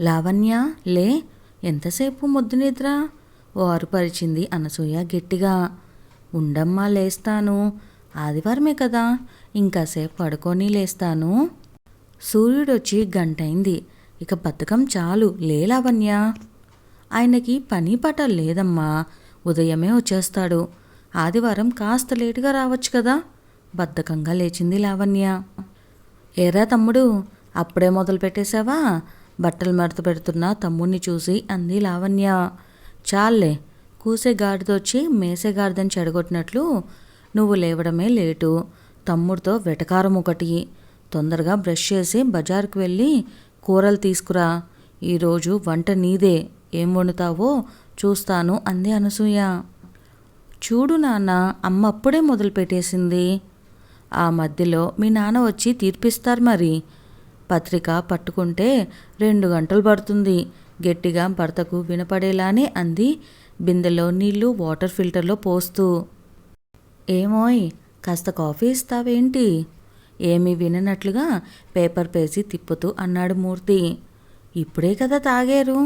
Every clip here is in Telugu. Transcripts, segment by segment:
లావణ్య లే ఎంతసేపు ముద్దు నిద్ర? ఓ అనసూయ గట్టిగా. ఉండమ్మా లేస్తాను. ఆదివారమే కదా. ఇంకాసేపు పడుకొని లేస్తాను. సూర్యుడొచ్చి గంటైంది. ఇక బతుకం చాలు. లే లావణ్య. ఆయనకి పని పట లేదమ్మా. ఉదయమే వచ్చేస్తాడు. ఆదివారం కాస్త లేటుగా రావచ్చు కదా. బద్ధకంగా లేచింది లావణ్య. ఏరా తమ్ముడు అప్పుడే మొదలు పెట్టేశావా బట్టలు మడత పెడుతున్న తమ్ముడిని చూసి అంది లావణ్య. చాలే కూసే గాడిదొచ్చి మేసే గాడిదని చెడగొట్టినట్లు నువ్వు లేవడమే లేటు. తమ్ముడితో వెటకారం ఒకటి. తొందరగా బ్రష్ చేసి బజారుకు వెళ్ళి కూరలు తీసుకురా. ఈరోజు వంట నీదే. ఏం వండుతావో చూస్తాను అంది అనసూయ. చూడు నాన్న అమ్మ అప్పుడే మొదలుపెట్టేసింది. ఆ మధ్యలో మీ నాన్న వచ్చి తీర్పిస్తారు మరి. పత్రిక పట్టుకుంటే రెండు గంటలు పడుతుంది. గట్టిగా భర్తకు వినపడేలానే అంది. బిందెలో నీళ్ళు వాటర్ ఫిల్టర్లో పోస్తూ. ఏమోయ్ కాస్త కాఫీ ఇస్తావేంటి? ఏమీ విననట్లుగా పేపర్ పేసి తిప్పుతూ అన్నాడు మూర్తి. ఇప్పుడే కదా తాగారు.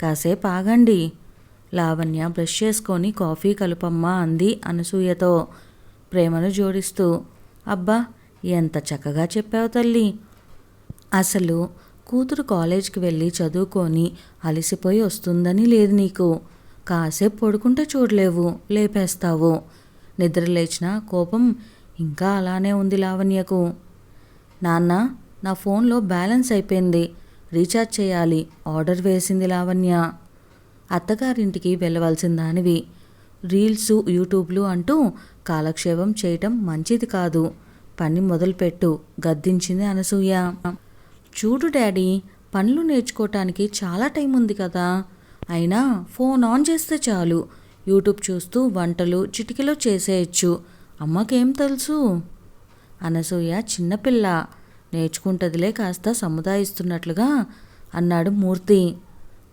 కాసేపు ఆగండి. లావణ్య బ్రష్ చేసుకొని కాఫీ కలుపమ్మా అంది అనసూయతో. ప్రేమను జోడిస్తూ. అబ్బా ఎంత చక్కగా చెప్పావు తల్లి. అసలు కూతురు కాలేజ్కి వెళ్ళి చదువుకొని అలసిపోయి వస్తుందని లేదు నీకు. కాసేపు పడుకుంటే చూడలేవు లేపేస్తావు. నిద్ర లేచిన కోపం ఇంకా అలానే ఉంది లావణ్యకు. నాన్న నా ఫోన్లో బ్యాలెన్స్ అయిపోయింది. రీఛార్జ్ చేయాలి ఆర్డర్ వేసింది లావణ్య. అత్తగారింటికి వెళ్ళవలసిన దానివి రీల్స్ యూట్యూబ్లు అంటూ కాలక్షేపం చేయటం మంచిది కాదు. పని మొదలుపెట్టు గద్దించింది అనసూయ. చూడు డాడీ పనులు నేర్చుకోవటానికి చాలా టైం ఉంది కదా. అయినా ఫోన్ ఆన్ చేస్తే చాలు. యూట్యూబ్ చూస్తూ వంటలు చిటికెలో చేసేయచ్చు. అమ్మకేం తెలుసు? అనసూయ చిన్నపిల్ల. నేర్చుకుంటదిలే కాస్త సముదాయిస్తున్నట్లుగా అన్నాడు మూర్తి.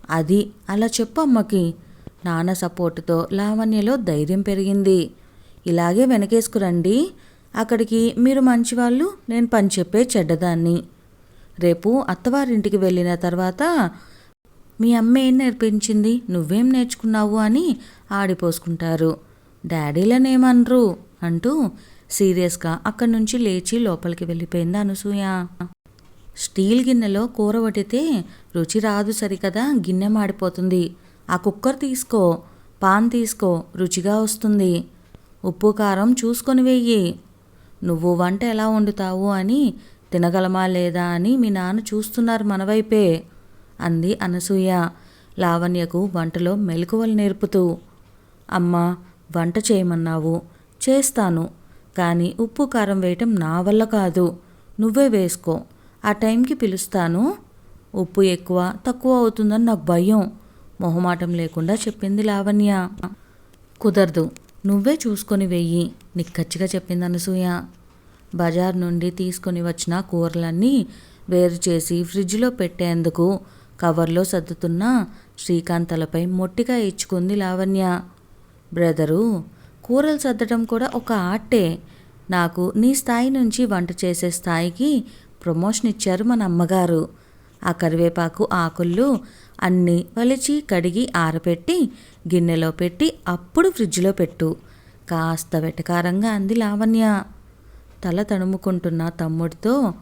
అది అలా చెప్పు అమ్మకి. నాన్న సపోర్టుతో లావణ్యలో ధైర్యం పెరిగింది. ఇలాగే వెనకేసుకురండి. అక్కడికి మీరు మంచివాళ్ళు నేను పని చెప్పే చెడ్డదాన్ని. రేపు అత్తవారింటికి వెళ్ళిన తర్వాత మీ అమ్మ ఏం నేర్పించింది? నువ్వేం నేర్చుకున్నావు? అని ఆడిపోసుకుంటారు. డాడీలనేమనరు? అంటూ సీరియస్గా అక్కడి నుంచి లేచి లోపలికి వెళ్ళిపోయింది అనసూయ. స్టీల్ గిన్నెలో కూర వడితే రుచి రాదు సరికదా గిన్నె మాడిపోతుంది. ఆ కుక్కర్ తీసుకో పాన్ తీసుకో రుచిగా వస్తుంది. ఉప్పు కారం చూసుకొని వెయ్యి. నువ్వు వంట ఎలా వండుతావు? అని తినగలమా లేదా అని మీ నాన్న చూస్తున్నారు మన వైపే అంది అనసూయ లావణ్యకు వంటలో మెలకువలు నేర్పుతూ. అమ్మా వంట చేయమన్నావు. చేస్తాను కానీ ఉప్పు కారం వేయటం నా వల్ల కాదు. నువ్వే వేసుకో. ఆ టైంకి పిలుస్తాను. ఉప్పు ఎక్కువ తక్కువ అవుతుందని నాకు భయం. మొహమాటం లేకుండా చెప్పింది లావణ్య. కుదరదు నువ్వే చూసుకొని వెయ్యి నిక్కచ్చిగా చెప్పింది అనసూయ. బజార్ నుండి తీసుకొని వచ్చిన కూరలన్నీ వేరు చేసి ఫ్రిడ్జ్లో పెట్టేందుకు కవర్లో సర్దుతున్న శ్రీకాంతలపై మొట్టిగా ఇచ్చుకుంది లావణ్య. బ్రదరు కూరలు సర్దడం కూడా ఒక ఆర్టే. నాకు నీ స్థాయి నుంచి వంట చేసే స్థాయికి ప్రమోషన్ ఇచ్చారు మన అమ్మగారు. ఆ కరివేపాకు ఆకుళ్ళు అన్నీ వలిచి కడిగి ఆరపెట్టి గిన్నెలో పెట్టి అప్పుడు ఫ్రిడ్జ్లో పెట్టు. కాస్త వెటకారంగా అంది లావణ్య. తల తడుముకుంటున్న తమ్ముడితో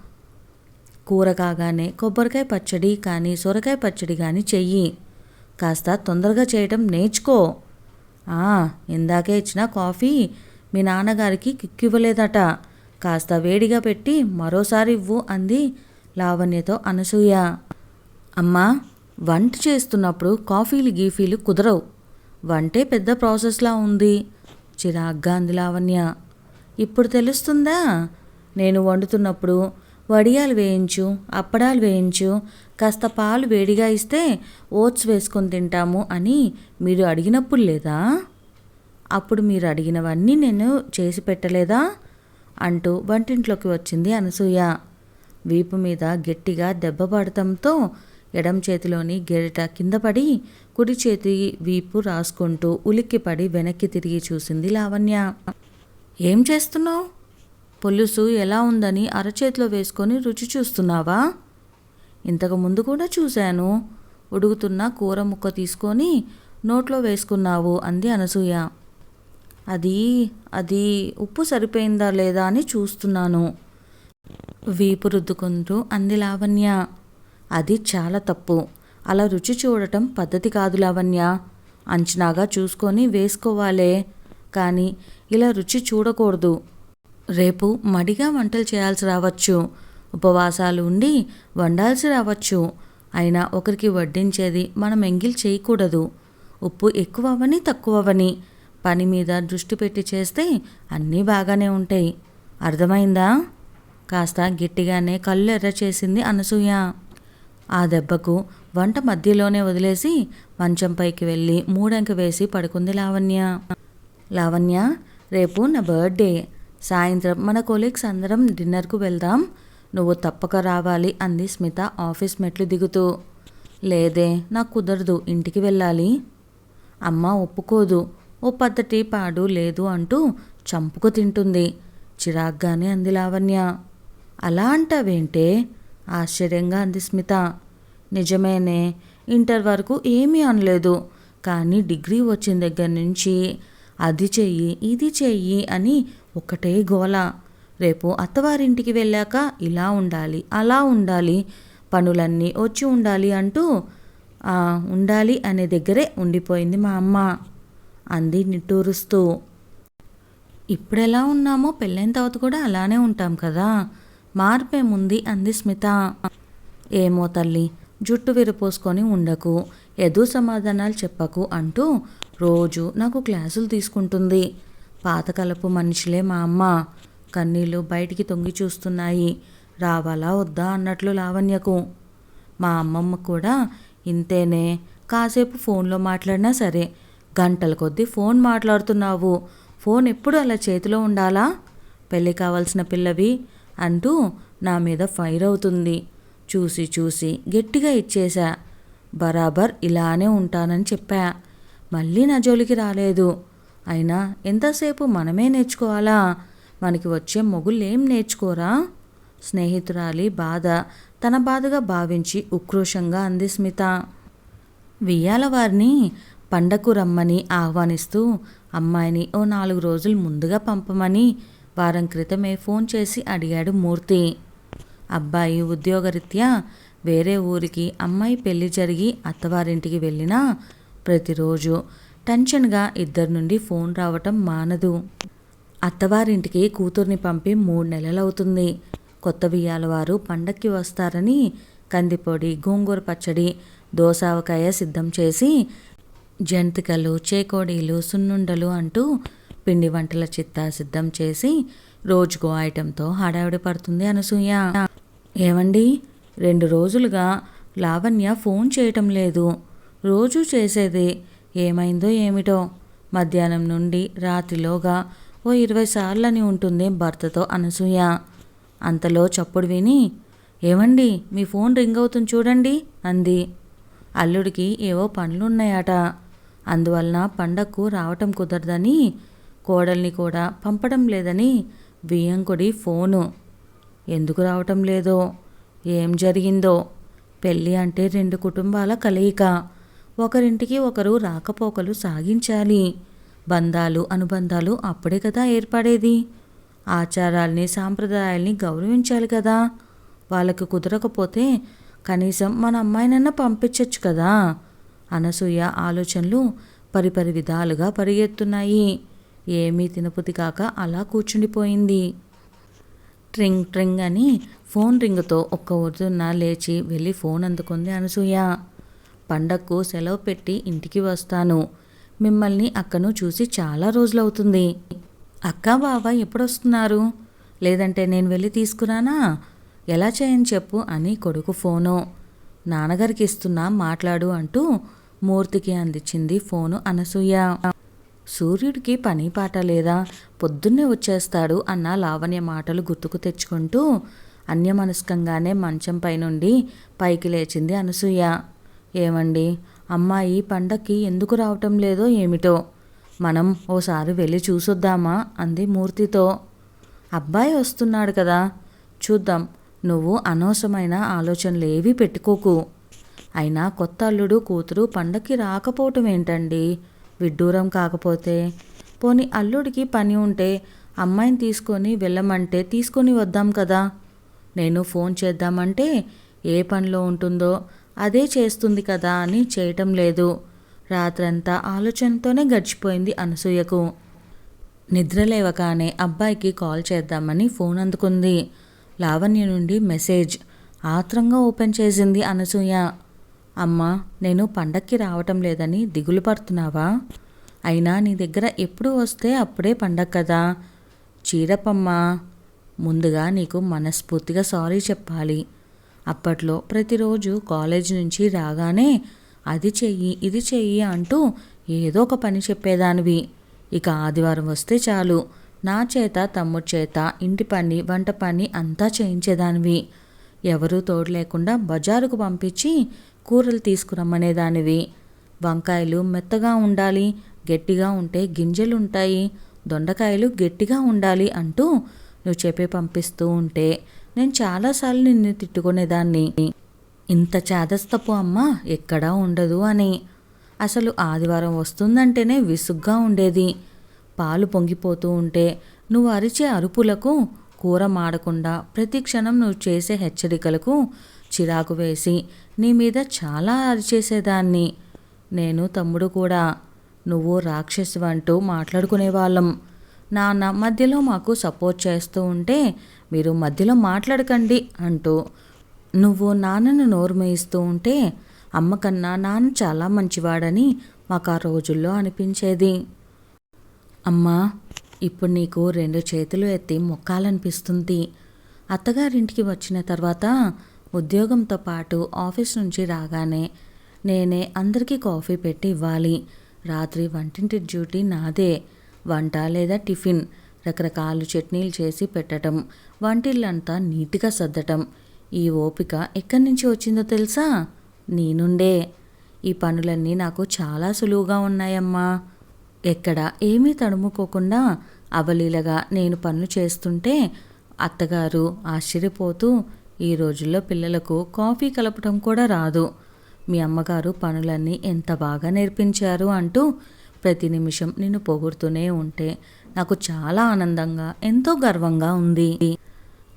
కూర కాగానే కొబ్బరికాయ పచ్చడి కానీ సొరకాయ పచ్చడి కానీ చెయ్యి. కాస్త తొందరగా చేయటం నేర్చుకో. ఆ, ఇందాకే ఇచ్చిన కాఫీ మీ నాన్నగారికి కిక్కివ్వలేదట. కాస్త వేడిగా పెట్టి మరోసారి ఇవ్వు అంది లావణ్యతో అనసూయ. అమ్మా వంట చేస్తున్నప్పుడు కాఫీలు గీఫీలు కుదరవు. వంటే పెద్ద ప్రాసెస్లా ఉంది. చిరాగ్గా అంది లావణ్య. ఇప్పుడు తెలుస్తుందా? నేను వండుతున్నప్పుడు వడియాలు వేయించు అప్పడాలు వేయించు కాస్త పాలు వేడిగా ఇస్తే ఓట్స్ వేసుకొని తింటాము అని మీరు అడిగినప్పుడు లేదా? అప్పుడు మీరు అడిగినవన్నీ నేను చేసి పెట్టలేదా? అంటూ వంటింట్లోకి వచ్చింది అనసూయ. వీపు మీద గట్టిగా దెబ్బ పడటంతో ఎడం చేతిలోని గెరిట కింద పడి కుడి చేతి వీపు రాసుకుంటూ ఉలిక్కిపడి వెనక్కి తిరిగి చూసింది లావణ్య. ఏం చేస్తున్నావు? పులుసు ఎలా ఉందని అరచేతిలో వేసుకొని రుచి చూస్తున్నావా? ఇంతకు ముందు కూడా చూశాను. ఉడుకుతున్న కూర ముక్క తీసుకొని నోట్లో వేసుకున్నావు అంది అనసూయ. అది అది ఉప్పు సరిపోయిందా లేదా అని చూస్తున్నాను. వీపు రుద్దుకుంటూ అంది లావణ్య. అది చాలా తప్పు. అలా రుచి చూడటం పద్ధతి కాదు లావణ్య. అంచనాగా చూసుకొని వేసుకోవాలే. కానీ ఇలా రుచి చూడకూడదు. రేపు మడిగా వంటలు చేయాల్సి రావచ్చు. ఉపవాసాలు ఉండి వండాల్సి రావచ్చు. అయినా ఒకరికి వడ్డించేది మనం ఎంగిల్ చేయకూడదు. ఉప్పు ఎక్కువ అవని తక్కువ అవ్వని పని మీద దృష్టి పెట్టి చేస్తే అన్నీ బాగానే ఉంటాయి. అర్థమైందా? కాస్త గట్టిగానే కళ్ళు ఎర్ర చేసింది అనసూయ. ఆ దెబ్బకు వంట మధ్యలోనే వదిలేసి మంచంపైకి వెళ్ళి మూడంక వేసి పడుకుంది లావణ్య. లావణ్య రేపు నా బర్త్డే. సాయంత్రం మన కొలీగ్స్ అందరం డిన్నర్కు వెళ్దాం. నువ్వు తప్పక రావాలి అంది స్మిత ఆఫీస్ మెట్లు దిగుతూ. లేదే నాకు కుదరదు ఇంటికి వెళ్ళాలి. అమ్మ ఒప్పుకోదు ఓ పద్ధతి పాడు లేదు అంటూ చంపుకు తింటుంది. చిరాగ్గానే అంది లావణ్య. అలా అంటావేంటే? ఆశ్చర్యంగా అంది స్మిత. నిజమేనే ఇంటర్ వరకు ఏమీ అనలేదు. కానీ డిగ్రీ వచ్చిన దగ్గర నుంచి అది చెయ్యి ఇది చెయ్యి అని ఒకటే గోల. రేపు అత్తవారింటికి వెళ్ళాక ఇలా ఉండాలి అలా ఉండాలి పనులన్నీ వచ్చి ఉండాలి అంటూ ఉండాలి అనే దగ్గరే ఉండిపోయింది మా అమ్మ అంది నిట్టూరుస్తూ. ఇప్పుడెలా ఉన్నామో పెళ్ళైన తర్వాత కూడా అలానే ఉంటాం కదా మార్పేముంది అంది స్మిత. ఏమో తల్లి జుట్టు విరపోసుకొని ఉండకు ఎదు సమాధానాలు చెప్పకు అంటూ రోజు నాకు క్లాసులు తీసుకుంటుంది. పాతకలపు మనిషిలే మా అమ్మ. కన్నీళ్ళు బయటికి తొంగి చూస్తున్నాయి. రావాలా వద్దా అన్నట్లు లావణ్యకు. మా అమ్మమ్మ కూడా ఇంతేనే. కాసేపు ఫోన్లో మాట్లాడినా సరే గంటల కొద్దీ ఫోన్ మాట్లాడుతున్నావు. ఫోన్ ఎప్పుడు అలా చేతిలో ఉండాలా? పెళ్ళి కావాల్సిన పిల్లవి అంటూ నా మీద ఫైర్ అవుతుంది. చూసి చూసి గట్టిగా ఇచ్చేశా. బరాబర్ ఇలానే ఉంటానని చెప్పా. మళ్ళీ నా జోలికి రాలేదు. అయినా ఎంతసేపు మనమే నేర్చుకోవాలా? మనకి వచ్చే మొగుళ్ళేం నేర్చుకోరా? స్నేహితురాలి బాధ తన బాధగా భావించి ఉక్రోషంగా అంది స్మిత. వియ్యాల వారిని పండకు రమ్మని ఆహ్వానిస్తూ అమ్మాయిని ఓ నాలుగు రోజులు ముందుగా పంపమని వారం క్రితమే ఫోన్ చేసి అడిగాడు మూర్తి. అబ్బాయి ఉద్యోగరీత్యా వేరే ఊరికి అమ్మాయి పెళ్ళి జరిగి అత్తవారింటికి వెళ్ళినా ప్రతిరోజు టెన్షన్గా ఇద్దరి నుండి ఫోన్ రావటం మానదు. అత్తవారింటికి కూతుర్ని పంపి మూడు నెలలవుతుంది. కొత్త బియ్యాల వారు పండక్కి వస్తారని కందిపొడి గోంగూర పచ్చడి దోసావకాయ సిద్ధం చేసి జంతికలు చేకోడీలు సున్నుండలు అంటూ పిండి వంటల చిత్తా సిద్ధం చేసి రోజుకో ఐటెంతో హడావిడి పడుతుంది అనసూయ. ఏమండి? రెండు రోజులుగా లావణ్య ఫోన్ చేయటం లేదు. రోజూ చేసేది. ఏమైందో ఏమిటో? మధ్యాహ్నం నుండి రాత్రిలోగా ఓ ఇరవై సార్లని ఉంటుంది భర్తతో అనసూయ. అంతలో చప్పుడు విని ఏమండి మీ ఫోన్ రింగ్ అవుతుంది చూడండి అంది. అల్లుడికి ఏవో పనులున్నాయట. అందువలన పండక్కు రావటం కుదరదని కోడల్ని కూడా పంపడం లేదని బియ్యంకుడి ఫోను. ఎందుకు రావటం లేదో? ఏం జరిగిందో? పెళ్ళి అంటే రెండు కుటుంబాల కలయిక. ఒకరింటికి ఒకరు రాకపోకలు సాగించాలి. బంధాలు అనుబంధాలు అప్పుడే కదా ఏర్పడేది. ఆచారాల్ని సాంప్రదాయాల్ని గౌరవించాలి కదా. వాళ్ళకి కుదరకపోతే కనీసం మన అమ్మాయినన్నా పంపించవచ్చు కదా. అనసూయ ఆలోచనలు పరిపరి విధాలుగా పరిగెత్తున్నాయి. ఏమీ తినపుతి కాక అలా కూర్చుండిపోయింది. ట్రింగ్ ట్రింగ్ అని ఫోన్ రింగ్తో ఒక్క వద్దున్న లేచి వెళ్ళి ఫోన్ అందుకుంది అనసూయ. పండక్కు సెలవు పెట్టి ఇంటికి వస్తాను. మిమ్మల్ని అక్కను చూసి చాలా రోజులవుతుంది. అక్క బావ ఎప్పుడొస్తున్నారు? లేదంటే నేను వెళ్ళి తీసుకురానా? ఎలా చేయని చెప్పు అని కొడుకు ఫోను. నాన్నగారికి ఇస్తున్నా మాట్లాడు అంటూ మూర్తికి అందించింది ఫోను అనసూయ. సూర్యుడికి పని పాట లేదా? పొద్దున్నే వచ్చేస్తాడు అన్న లావణ్య మాటలు గుర్తుకు తెచ్చుకుంటూ అన్యమనస్కంగానే మంచం నుండి పైకి లేచింది అనసూయ. ఏమండి? అమ్మాయి పండక్కి ఎందుకు రావటం లేదో ఏమిటో? మనం ఓసారి వెళ్ళి చూసొద్దామా? అంది మూర్తితో. అబ్బాయి వస్తున్నాడు కదా. చూద్దాం. నువ్వు అనవసరమైన ఆలోచనలు ఏవీ పెట్టుకోకు. అయినా కొత్త అల్లుడు కూతురు పండక్కి రాకపోవటం ఏంటండి? విడ్డూరం కాకపోతే. పోని అల్లుడికి పని ఉంటే అమ్మాయిని తీసుకొని వెళ్ళమంటే తీసుకొని వద్దాం కదా. నేను ఫోన్ చేద్దామంటే ఏ పనిలో ఉంటుందో అదే చేస్తుంది కదా అని చేయటం లేదు. రాత్రంతా ఆలోచనతోనే గడిచిపోయింది అనసూయకు. నిద్ర లేవగానే అబ్బాయికి కాల్ చేద్దామని ఫోన్ అందుకుంది. లావణ్య నుండి మెసేజ్ ఆత్రంగా ఓపెన్ చేసింది అనసూయ. అమ్మా నేను పండక్కి రావటం లేదని దిగులు పడుతున్నావా? అయినా నీ దగ్గర ఎప్పుడు వస్తే అప్పుడే పండగ కదా. చీరపమ్మ ముందుగా నీకు మనస్ఫూర్తిగా సారీ చెప్పాలి. అప్పట్లో ప్రతిరోజు కాలేజ్ నుంచి రాగానే అది చెయ్యి ఇది చెయ్యి అంటూ ఏదో ఒక పని చెప్పేదానివి. ఇక ఆదివారం వస్తే చాలు. నా చేత తమ్ముడు చేత ఇంటి పని వంట పని అంతా చేయించేదానివి. ఎవరూ తోడు లేకుండా బజారుకు పంపించి కూరలు తీసుకురమ్మనేదానివి. వంకాయలు మెత్తగా ఉండాలి గట్టిగా ఉంటే గింజలు ఉంటాయి దొండకాయలు గట్టిగా ఉండాలి అంటూ నువ్వు చెప్పే పంపిస్తూ ఉంటే నేను చాలాసార్లు నిన్ను తిట్టుకునేదాన్ని. ఇంత చాదస్తపు అమ్మ ఎక్కడా ఉండదు అని. అసలు ఆదివారం వస్తుందంటేనే విసుగ్గా ఉండేది. పాలు పొంగిపోతూ ఉంటే నువ్వు అరిచే అరుపులకు కూర మాడకుండా ప్రతి క్షణం నువ్వు చేసే హెచ్చరికలకు చిరాకు వేసి నీ మీద చాలా అరిచేసేదాన్ని. నేను తమ్ముడు కూడా. నువ్వు రాక్షసు అంటూ మాట్లాడుకునేవాళ్ళం. నాన్న మధ్యలో మాకు సపోర్ట్ చేస్తూ ఉంటే మీరు మధ్యలో మాట్లాడకండి అంటూ నువ్వు నాన్నను నోరుమేయిస్తూ ఉంటే అమ్మ కన్నా నాన్న చాలా మంచివాడని మాకు ఆ రోజుల్లో అనిపించేది. అమ్మా ఇప్పుడు నీకు రెండు చేతులు ఎత్తి మొక్కాలనిపిస్తుంది. అత్తగారింటికి వచ్చిన తర్వాత ఉద్యోగంతో పాటు ఆఫీస్ నుంచి రాగానే నేనే అందరికీ కాఫీ పెట్టి ఇవ్వాలి. రాత్రి వంటింటి డ్యూటీ నాదే. వంట లేదా టిఫిన్ రకరకాల చట్నీలు చేసి పెట్టడం వంటిల్లంతా నీట్గా సర్దటం. ఈ ఓపిక ఎక్కడి నుంచి వచ్చిందో తెలుసా? నేనుండే. ఈ పనులన్నీ నాకు చాలా సులువుగా ఉన్నాయమ్మా. ఎక్కడ ఏమీ తడుముకోకుండా అవలీలగా నేను పనులు చేస్తుంటే అత్తగారు ఆశ్చర్యపోతూ ఈ రోజుల్లో పిల్లలకు కాఫీ కలపటం కూడా రాదు. మీ అమ్మగారు పనులన్నీ ఎంత బాగా నేర్పించారు అంటూ ప్రతి నిమిషం నిన్ను పొగుడుతూనే ఉంటే నాకు చాలా ఆనందంగా ఎంతో గర్వంగా ఉంది.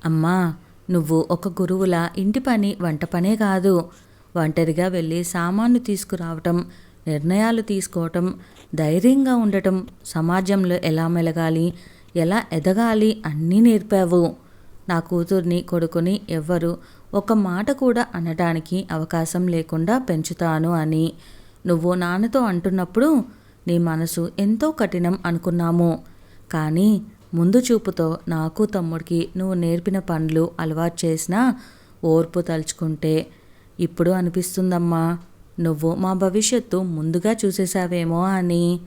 అమ్మా నువ్వు ఒక గురువులా ఇంటి పని వంట పనే కాదు. ఒంటరిగా వెళ్ళి సామాన్లు తీసుకురావటం నిర్ణయాలు తీసుకోవటం ధైర్యంగా ఉండటం సమాజంలో ఎలా మెలగాలి ఎలా ఎదగాలి అన్నీ నేర్పావు. నా కూతుర్ని కొడుకుని ఎవ్వరు ఒక మాట కూడా అనడానికి అవకాశం లేకుండా పెంచుతాను అని. నువ్వు నాన్నతో అంటున్నప్పుడు నీ మనసు ఎంతో కఠినం అనుకున్నాము. కానీ ముందు చూపుతో నాకు తమ్ముడికి నువ్వు నేర్పిన పనులు అలవాటు చేసిన ఓర్పు తలుచుకుంటే ఇప్పుడు అనిపిస్తుందమ్మా నువ్వు మా భవిష్యత్తు ముందుగా చూసేశావేమో అని.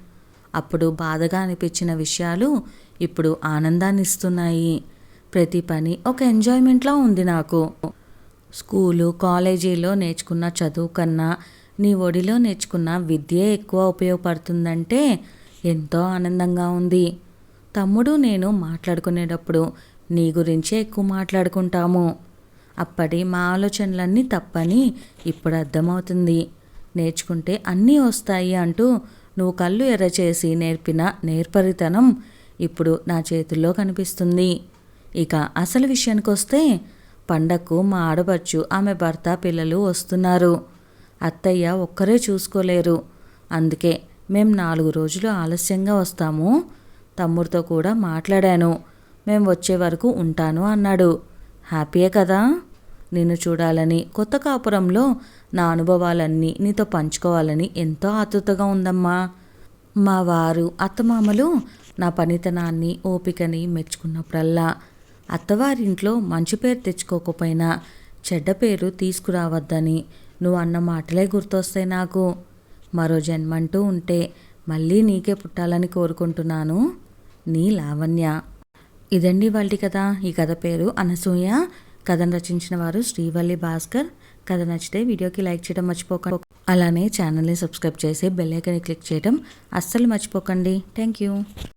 అప్పుడు బాధగా అనిపించిన విషయాలు ఇప్పుడు ఆనందాన్ని ఇస్తున్నాయి. ప్రతి పని ఒక ఎంజాయ్మెంట్లా ఉంది నాకు. స్కూలు కాలేజీలో నేర్చుకున్న చదువు కన్నా నీ ఒడిలో నేర్చుకున్న విద్య ఎక్కువ ఉపయోగపడుతుందంటే ఎంతో ఆనందంగా ఉంది. తమ్ముడు నేను మాట్లాడుకునేటప్పుడు నీ గురించే ఎక్కువ మాట్లాడుకుంటాము. అప్పటి మా ఆలోచనలన్నీ తప్పని ఇప్పుడు అర్థమవుతుంది. నేర్చుకుంటే అన్నీ వస్తాయి అంటూ నువ్వు కళ్ళు ఎర్రచేసి నేర్పిన నేర్పరితనం ఇప్పుడు నా చేతుల్లో కనిపిస్తుంది. ఇక అసలు విషయానికి వస్తే పండక్కు మా ఆడపడుచు ఆమె భర్త పిల్లలు వస్తున్నారు. అత్తయ్య ఒక్కరే చూసుకోలేరు. అందుకే మేం నాలుగు రోజులు ఆలస్యంగా వస్తాము. తమ్ముడితో కూడా మాట్లాడాను. మేం వచ్చే వరకు ఉంటాను అన్నాడు. హ్యాపీయే కదా? నిన్ను చూడాలని కొత్త కాపురంలో నా అనుభవాలన్నీ నీతో పంచుకోవాలని ఎంతో ఆతృతగా ఉందమ్మా. మా వారు అత్తమామలు నా పనితనాన్ని ఓపికని మెచ్చుకున్నప్పుడల్లా అత్తవారింట్లో మంచి పేరు తెచ్చుకోకపోయినా చెడ్డ పేరు తీసుకురావద్దని నువ్వు అన్న మాటలే గుర్తొస్తాయి నాకు. మరో జన్మంటూ ఉంటే మళ్ళీ నీకే పుట్టాలని కోరుకుంటున్నాను. నీ లావణ్య. ఇదండి వాళ్ళ కథ. ఈ కథ పేరు అనసూయ. కథను రచించిన వారు శ్రీవల్లి భాస్కర్. కథ నచ్చితే వీడియోకి లైక్ చేయడం మర్చిపోకండి అలానే ఛానల్ని సబ్స్క్రైబ్ చేసి బెల్ ఐకన్ని క్లిక్ చేయడం అస్సలు మర్చిపోకండి. Thank you.